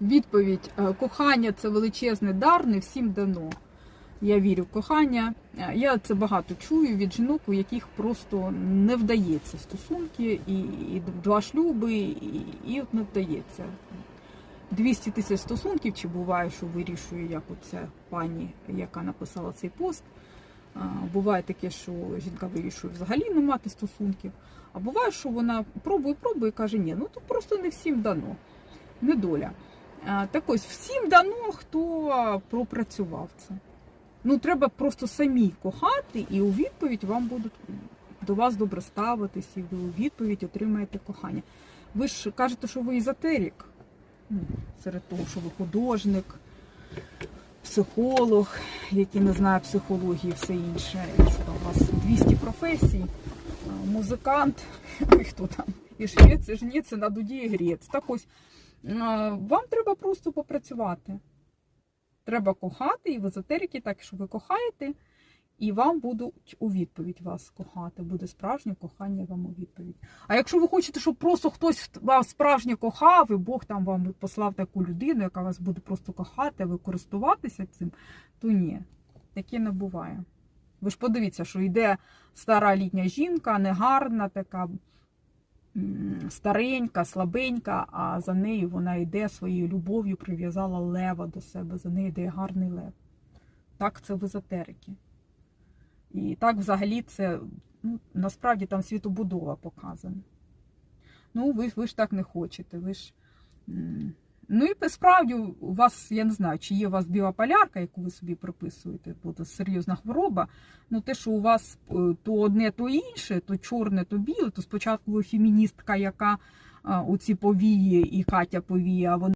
Відповідь: Е, кохання це величезний дар, не всім дано. Я вірю в кохання. Е, Я це багато чую від жінок, у яких просто не вдається стосунки, і, і два шлюби, і, і от не вдається. 200 тисяч стосунків, чи буває, що вирішує, як оця пані, яка написала цей пост. Буває таке, що жінка вирішує взагалі не мати стосунків. А буває, що вона пробує, пробує і каже, ні, ну то просто не всім дано, не доля. А, Так ось всім дано, хто пропрацював це. Ну, треба просто самі кохати, і у відповідь вам будуть до вас добре ставитись, і ви у відповідь отримаєте кохання. Ви ж кажете, що ви езотерик. Ну, серед того, що ви художник, психолог, який не знає психології і все інше. Що у вас 200 професій, музикант, і хто там, і швець, і жнець, на дуді і грець. Так ось вам треба просто попрацювати. Треба кохати, і в езотерики так, що ви кохаєте, і вам будуть у відповідь вас кохати. Буде справжнє кохання вам у відповідь. А якщо ви хочете, щоб просто хтось вас справжньо кохав, і Бог там вам послав таку людину, яка вас буде просто кохати, а ви користуватися цим, то ні, таке не буває. Ви ж подивіться, що йде стара літня жінка, негарна, така старенька, слабенька, а за нею вона йде своєю любов'ю, прив'язала лева до себе, за нею йде гарний лев. Так це в езотерики. І так взагалі це ну, насправді там світобудова показана. Ну, ви, ви ж так не хочете. Ви ж... Ну і справді у вас, я не знаю, чи є у вас біополярка, яку ви собі приписуєте, бо це серйозна хвороба. Ну те, що у вас е, то одне, то інше, то чорне, то біле, то спочатку ви феміністка, яка оці повії і Катя повіє. а вони.